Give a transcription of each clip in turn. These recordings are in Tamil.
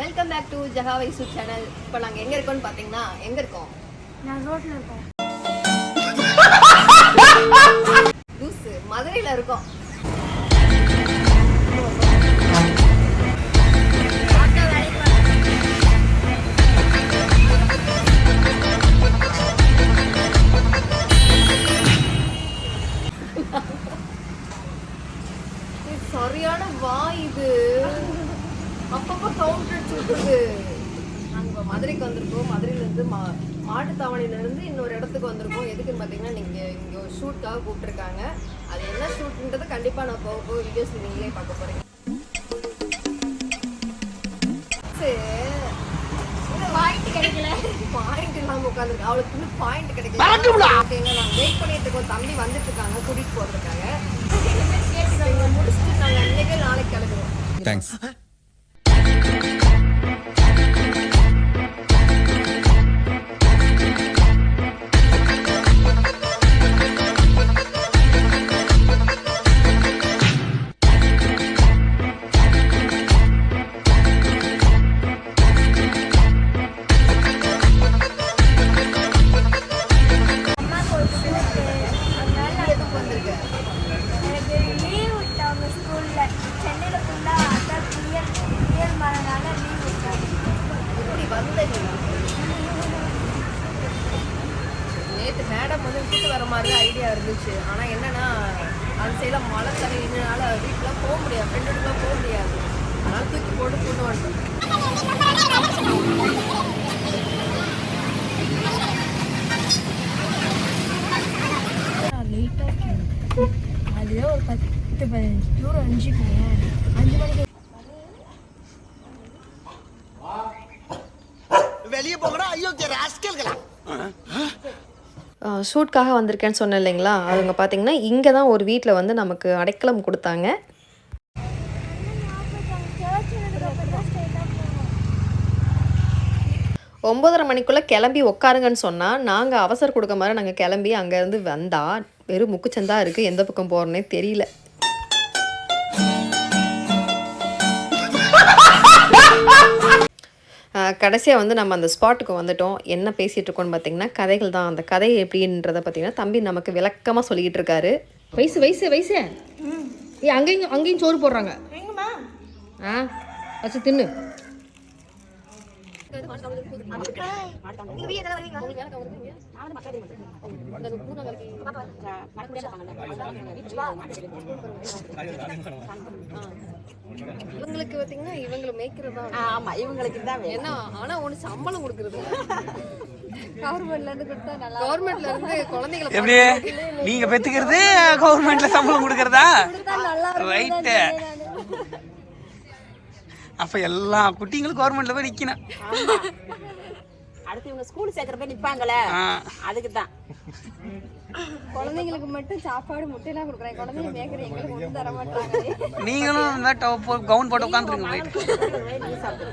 Welcome back to Jaha Vaisu channel இப்போ நாங்கள் எங்கே இருக்கோம்னு பார்த்தீங்கன்னா எங்கே இருக்கோம்? நான் ரோட்ல இருக்கோம். லூசு மதுரையில் இருக்கோம். வந்திருக்கோம். மதுரையிலேருந்து மா மாட்டுத்தாவணியிலேருந்து இன்னொரு இடத்துக்கு வந்திருக்கோம். எதுக்குன்னு பார்த்தீங்கன்னா நீங்கள் இங்கே ஒரு ஷூட்காக கூப்பிட்டுருக்காங்க. அது என்ன ஷூட்ன்றது கண்டிப்பாக நான் போக போக வீடியோஸ் நீங்களே பார்க்க போகிறீங்க பாயிண்ட் கிடைக்கல. பாயிண்ட் இல்லாம உட்காந்துருக்கு அவளுக்கு இன்னும் பாயிண்ட் கிடைக்கல. ஓகேங்க நாங்கள் வெயிட் பண்ணிட்டு இருக்கோம். தம்பி வந்துட்டு இருக்காங்க. கூட்டிட்டு போறதுக்காக. இங்க முடிச்சுட்டு நாங்கள் இன்னைக்கே நாளைக்கு கிளம்புவோம் தேங்க்ஸ் இருந்துச்சு. ஆனா என்னன்னா அந்த சைடில் மழை தண்ணி நின்றனால வீட்டுலாம் போக முடியாது. ஃப்ரெண்டுலாம் போக முடியாது. அதனால தூக்கி போட்டு கொண்டு வந்துட்டோம். லேட்டாக அதுவே ஒரு பத்து பதினஞ்சு தூரம் அஞ்சு அஞ்சு மணிக்கு வெளியே போங்கடா. ஐயோ ராஸ்கல்களா ஷூட்காக வந்திருக்கேன்னு சொன்னேன் இல்லைங்களா? அவங்க பார்த்தீங்கன்னா இங்கே தான் ஒரு வீட்டில் வந்து நமக்கு அடைக்கலம் கொடுத்தாங்க. ஒம்பதரை மணிக்குள்ளே கிளம்பி உட்காருங்கன்னு சொன்னால் நாங்கள் அவசர கொடுக்க மாதிரி நாங்கள் கிளம்பி அங்கேருந்து வந்தால் வெறும் முக்குச்சந்தா இருக்குது எந்த பக்கம் போகிறோன்னே தெரியல. கடைசியாக வந்து நம்ம அந்த ஸ்பாட்டுக்கு வந்துட்டோம். என்ன பேசிகிட்டு இருக்கோம்னு பார்த்தீங்கன்னா கதைகள் தான். அந்த கதை எப்படின்றத பார்த்தீங்கன்னா தம்பி நமக்கு விளக்கமாக சொல்லிக்கிட்டு இருக்காரு. வயசு வயசு வயசு. ஏ அங்கேயும் அங்கேயும் சோறு போடுறாங்க. ஆ வச்சு தின்னு. இவங்களுக்கு பார்த்தீங்கன்னா இவங்களை மேய்க்கிறதா ஆமா இவங்களுக்கு தான் வேணும். என்ன ஆனா ஒன்று சம்பளம் கொடுக்குறது. கவர்மெண்ட்ல இருந்து கொடுத்தா நல்லா கவர்மெண்ட்ல இருந்து குழந்தைகளை எப்படி? நீங்க பெத்துக்கிறது கவர்மெண்ட்ல சம்பளம் கொடுக்கறதா? ரைட்டு அப்ப எல்லா குட்டிங்களும் கவர்மெண்ட்ல போய் நிக்கணும். அடுத்து இவங்க ஸ்கூல் சேர்க்கற போய் நிப்பாங்களே. ஆ. அதுக்கு தான் குழந்தைங்களுக்கு மட்டும் சாப்பாடு முட்டையெல்லாம் கொடுக்குறேன். குழந்தைங்க மேய்க்கிற எங்களுக்கு ஒன்றும் தர மாட்டாங்க நீங்களும் இந்த போ- கவுன் போட்டு உட்காந்துருங்க போயிட்டு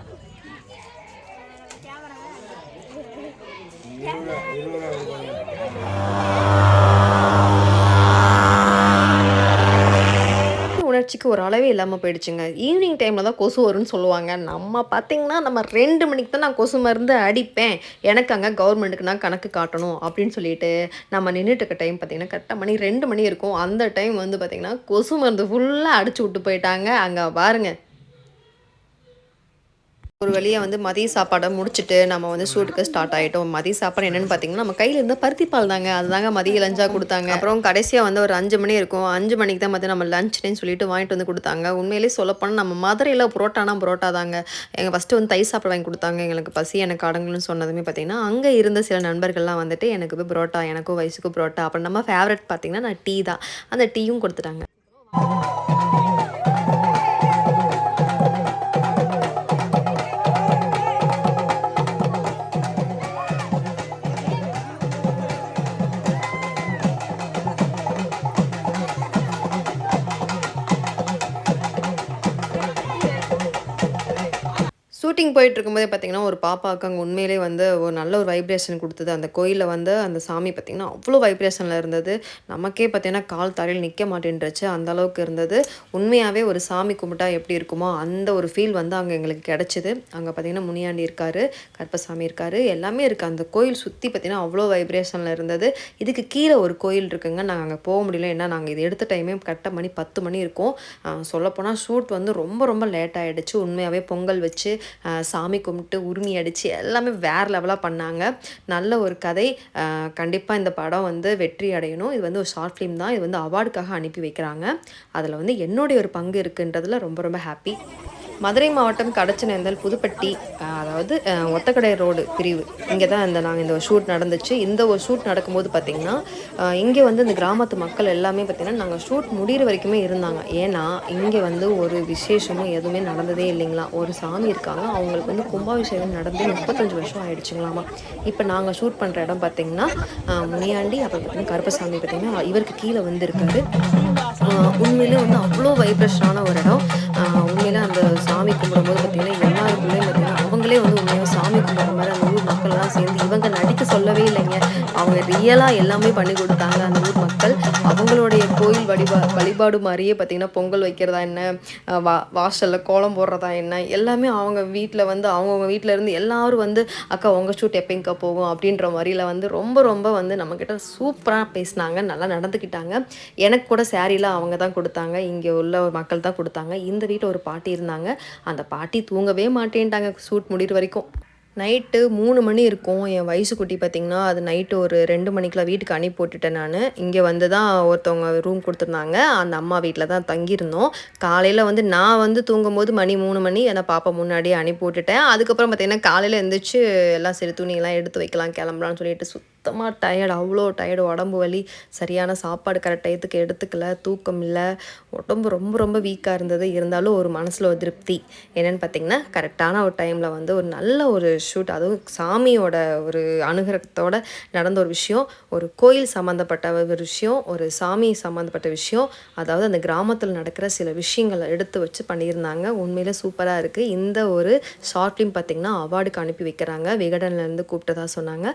ஆராய்ச்சிக்கு ஒரு அளவே இல்லாமல் போயிடுச்சுங்க. ஈவினிங் டைமில் தான் கொசு வரும்னு சொல்லுவாங்க. நம்ம பார்த்தீங்கன்னா நம்ம ரெண்டு மணிக்கு தான் நான் கொசு மருந்து அடிப்பேன். எனக்கு அங்கே கவர்மெண்ட்டுக்கு நான் கணக்கு காட்டணும் அப்படின்னு சொல்லிட்டு நம்ம நின்றுட்டு இருக்க டைம் பார்த்தீங்கன்னா கரெக்டாக மணி ரெண்டு மணி இருக்கும். அந்த டைம் வந்து பார்த்திங்கன்னா கொசு மருந்து ஃபுல்லாக அடிச்சு விட்டு போயிட்டாங்க. அங்கே பாருங்க ஒரு வழியாக வந்து மதிய சாப்பாடை முடிச்சுட்டு நம்ம வந்து ஷூட்டுக்கு ஸ்டார்ட் ஆகிட்டோம் மதிய சாப்பாடு என்னென்னு பார்த்தீங்கன்னா நம்ம கையில் இருந்த பருத்தி பால் தாங்க. அதுதாங்க மதிய லஞ்சாக கொடுத்தாங்க. அப்புறம் கடைசியாக வந்து ஒரு அஞ்சு மணி இருக்கும். அஞ்சு மணிக்கு தான் பார்த்து நம்ம லஞ்ச்னு சொல்லிட்டு வாங்கிட்டு வந்து கொடுத்தாங்க. உண்மையிலேயே சொல்லப்போனால் நம்ம மதுரையில் புரோட்டானா புரோட்டா தாங்க. எங்கள் ஃபஸ்ட்டு வந்து தை சாப்பாடு வாங்கி கொடுத்தாங்க. எங்களுக்கு பசி எனக்கு அடங்குன்னு சொன்னதுமே பார்த்தீங்கன்னா அங்கே இருந்த சில நண்பர்கள்லாம் வந்துட்டு எனக்கு போய் புரோட்டா எனக்கும் வயசுக்கு புரோட்டா. அப்புறம் நம்ம ஃபேவரட் பார்த்தீங்கன்னா நான் டீ தான். அந்த டீயும் கொடுத்துட்டாங்க. ஷூட்டிங் போயிட்டு இருக்கும்போதே பார்த்தீங்கன்னா ஒரு பாப்பாவுக்கு அங்கே உண்மையிலே வந்து ஒரு நல்ல ஒரு வைப்ரேஷன் கொடுத்தது. அந்த கோயிலில் வந்து அந்த சாமி பார்த்திங்கன்னா அவ்வளோ வைப்ரேஷனில் இருந்தது. நமக்கே பார்த்தீங்கன்னா கால் தரையில் நிற்க மாட்டேன்றச்சு. அந்த அளவுக்கு இருந்தது. உண்மையாகவே ஒரு சாமி கும்பிட்டா எப்படி இருக்குமோ அந்த ஒரு ஃபீல் வந்து அங்கே எங்களுக்கு கிடச்சிது. அங்கே பார்த்தீங்கன்னா முனியாண்டி இருக்காரு கற்பசாமி இருக்காரு எல்லாமே இருக்குது அந்த கோயில் சுற்றி பார்த்திங்கன்னா அவ்வளோ வைப்ரேஷனில் இருந்தது. இதுக்கு கீழே ஒரு கோயில் இருக்குங்க. நாங்கள் அங்கே போக முடியல. ஏன்னா நாங்கள் இது எடுத்த டைமே கரெக்டாக மணி பத்து மணி இருக்கும். சொல்லப்போனால் ஷூட் வந்து ரொம்ப ரொம்ப லேட் ஆகிடுச்சு உண்மையாகவே பொங்கல் வச்சு சாமி கும்பிட்டு உருமி அடித்து எல்லாமே வேறு லெவலாக பண்ணாங்க. நல்ல ஒரு கதை. கண்டிப்பாக இந்த படம் வந்து வெற்றி அடையணும். இது வந்து ஒரு ஷார்ட் ஃபிலிம் தான். இது வந்து அவார்டுக்காக அனுப்பி வைக்கிறாங்க. அதில் வந்து என்னுடைய ஒரு பங்கு இருக்குன்றதுல ரொம்ப ரொம்ப ஹாப்பி மதுரை மாவட்டம் கடச்சநேந்தல் புதுப்பட்டி அதாவது ஒத்தக்கடை ரோடு பிரிவு. இங்கே தான் இந்த நாங்கள் இந்த ஒரு ஷூட் நடந்துச்சு. இந்த ஒரு ஷூட் நடக்கும்போது பார்த்திங்கன்னா இங்கே வந்து இந்த கிராமத்து மக்கள் எல்லாமே பார்த்திங்கன்னா நாங்கள் ஷூட் முடிகிற வரைக்குமே இருந்தாங்க. ஏன்னா இங்கே வந்து ஒரு விசேஷமும் எதுவுமே நடந்ததே இல்லைங்களா? ஒரு சாமி இருக்காங்க. அவங்களுக்கு வந்து கும்பாபிஷேகம் நடந்து முப்பத்தஞ்சு வருஷம் ஆயிடுச்சுங்களாமா? இப்போ நாங்கள் ஷூட் பண்ணுற இடம் பார்த்திங்கன்னா முனியாண்டி அப்புறம் பார்த்திங்கன்னா கருப்பசாமி பார்த்திங்கன்னா இவருக்கு கீழே வந்திருக்காரு. உண்மையிலே வந்து அவ்வளோ வைப்ரேஷனான ஒரு இடம். உண்மையில உண்மையிலே சாமி கும்பிடும்போது பார்த்திங்கன்னா ரியலாக எல்லாமே பண்ணி கொடுத்தாங்க. அந்த ஊர் மக்கள் அவங்களுடைய கோயில் வழிபா வழிபாடு மாதிரியே பார்த்திங்கன்னா பொங்கல் வைக்கிறதா என்ன வா வாசலில் கோலம் போடுறதா என்ன எல்லாமே அவங்க வீட்டில் வந்து அவங்கவுங்க வீட்டில் இருந்து எல்லாரும் வந்து அக்கா உங்கள் ஷூட் எப்போங்கக்கா போகும்? அப்படின்ற மாதிரியில் வந்து ரொம்ப ரொம்ப வந்து நம்மக்கிட்ட சூப்பராக பேசினாங்க. நல்லா நடந்துக்கிட்டாங்க. எனக்கு கூட சேரீலாம் அவங்க தான் கொடுத்தாங்க. இங்கே உள்ள மக்கள் தான் கொடுத்தாங்க. இந்த வீட்டில் ஒரு பாட்டி இருந்தாங்க. அந்த பாட்டி தூங்கவே மாட்டேன்ட்டாங்க. ஷூட் முடிகிற வரைக்கும். நைட்டு மூணு மணி இருக்கும். என் வயசு குட்டி பார்த்திங்கன்னா அது நைட்டு ஒரு ரெண்டு மணிக்கெலாம் வீட்டுக்கு அனுப்பி போட்டுட்டேன் நான். இங்கே வந்து தான் ஒருத்தவங்க ரூம் கொடுத்துருந்தாங்க. அந்த அம்மா வீட்டில் தான் தங்கியிருந்தோம். காலையில் வந்து நான் வந்து தூங்கும்போது மணி மூணு மணி அந்த பாப்பா முன்னாடியே அனுப்பி போட்டுட்டேன் அதுக்கப்புறம் பார்த்திங்கன்னா காலையில் எழுந்திரிச்சு எல்லாம் சரி துணியெல்லாம் எடுத்து வைக்கலாம் கிளம்பலான்னு சொல்லிட்டு சுத்தமாக டயர்டு அவ்வளோ டயர்டு உடம்பு வலி சரியான சாப்பாடு கரெக்ட் டயத்துக்கு எடுத்துக்கல தூக்கம் இல்லை. உடம்பு ரொம்ப ரொம்ப வீக்காக இருந்தது. இருந்தாலும் ஒரு மனசில் ஒரு திருப்தி. என்னென்னு பார்த்தீங்கன்னா கரெக்டான ஒரு டைமில் வந்து ஒரு நல்ல ஒரு ஷூட் அதுவும் சாமியோட ஒரு அனுகிரகத்தோட நடந்த ஒரு விஷயம் ஒரு கோயில் சம்மந்தப்பட்ட ஒரு விஷயம் ஒரு சாமி சம்மந்தப்பட்ட விஷயம் அதாவது அந்த கிராமத்தில் நடக்கிற சில விஷயங்களை எடுத்து வச்சு பண்ணியிருந்தாங்க. உண்மையில் சூப்பராக இருக்குது இந்த ஒரு ஷார்ட் ஃபிலிம் பார்த்திங்கன்னா அவார்டுக்கு அனுப்பி வைக்கிறாங்க. விகடன்லேருந்து கூப்பிட்டதா சொன்னாங்க.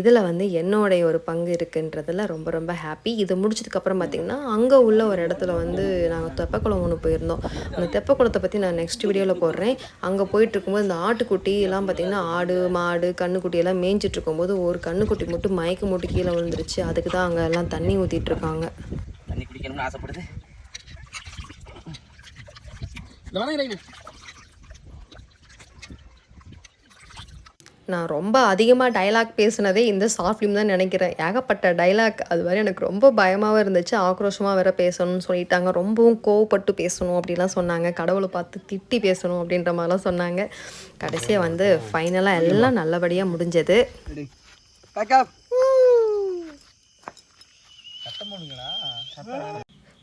இதில் வந்து என்னோடைய ஒரு பங்கு இருக்குன்றதில் ரொம்ப ரொம்ப ஹாப்பி இது முடிச்சதுக்கப்புறம் பார்த்திங்கன்னா அங்கே உள்ள ஒரு இடத்துல வந்து நாங்கள் தெப்பக்குளம் ஒன்று போயிருந்தோம். அந்த தெப்பக்குளத்தை பற்றி நான் நெக்ஸ்ட் வீடியோவில் போடுறேன். அங்கே போயிட்டுருக்கும்போது இந்த ஆட்டுக்குட்டி எல்லாம் பார்த்திங்கன்னா ஆடு மாடு கண்ணுக்குட்டி எல்லாம் மேய்ஞ்சிட்டு இருக்கும்போது ஒரு கண்ணுக்குட்டி மட்டும் மயக்க மூட்டு கீழே விழுந்துருச்சு. அதுக்கு தான் அங்கே எல்லாம் தண்ணி ஊற்றிட்டு இருக்காங்க. தண்ணி குடிக்கணும்னு ஆசைப்படுது. நான் ரொம்ப அதிகமாக டைலாக் பேசுனதே இந்த ஷார்ட் ஃபிலிம் தான் நினைக்கிறேன். ஏகப்பட்ட டைலாக் அது வரை எனக்கு ரொம்ப பயமாகவும் இருந்துச்சு. ஆக்ரோஷமாக வேற பேசணும்னு சொல்லிட்டாங்க. ரொம்பவும் கோவப்பட்டு பேசணும் அப்படிலாம் சொன்னாங்க. கடவுளை பார்த்து திட்டி பேசணும் அப்படின்ற மாதிரிலாம் சொன்னாங்க. கடைசியாக வந்து ஃபைனலாக எல்லாம் நல்லபடியாக முடிஞ்சது.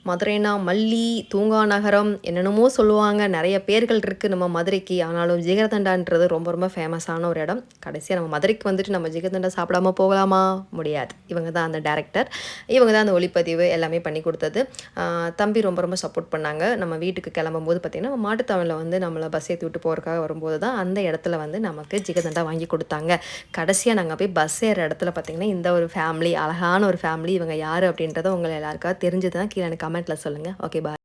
மதுரைனா மல்லி தூங்கா நகரம் என்னென்னமோ சொல்லுவாங்க. நிறைய பேர்கள் இருக்குது நம்ம மதுரைக்கு. ஆனாலும் ஜிகர்தண்டான்றது ரொம்ப ரொம்ப ஃபேமஸான ஒரு இடம். கடைசியாக நம்ம மதுரைக்கு வந்துட்டு நம்ம ஜிகர்தண்டா சாப்பிடாம போகலாமா? முடியாது. இவங்க தான் அந்த டேரக்டர் இவங்க தான் அந்த ஒளிப்பதிவு எல்லாமே பண்ணி கொடுத்தது. தம்பி ரொம்ப ரொம்ப சப்போர்ட் பண்ணாங்க. நம்ம வீட்டுக்கு கிளம்பும்போது பார்த்திங்கன்னா மாட்டுத்தாவணில் வந்து நம்மளை பஸ் ஏற்றி விட்டு போகிறதுக்காக வரும்போது தான் அந்த இடத்துல வந்து நமக்கு ஜிகதண்டா வாங்கி கொடுத்தாங்க. கடைசியாக நாங்கள் போய் பஸ் ஏற இடத்துல பார்த்திங்கன்னா இந்த ஒரு ஃபேமிலி அழகான ஒரு ஃபேமிலி இவங்க யார் அப்படின்றத உங்களை எல்லாருக்காக தெரிஞ்சது தான் கீழே எனக்கு கமெண்ட்டில் சொல்லுங்கள் ஓகே பாய்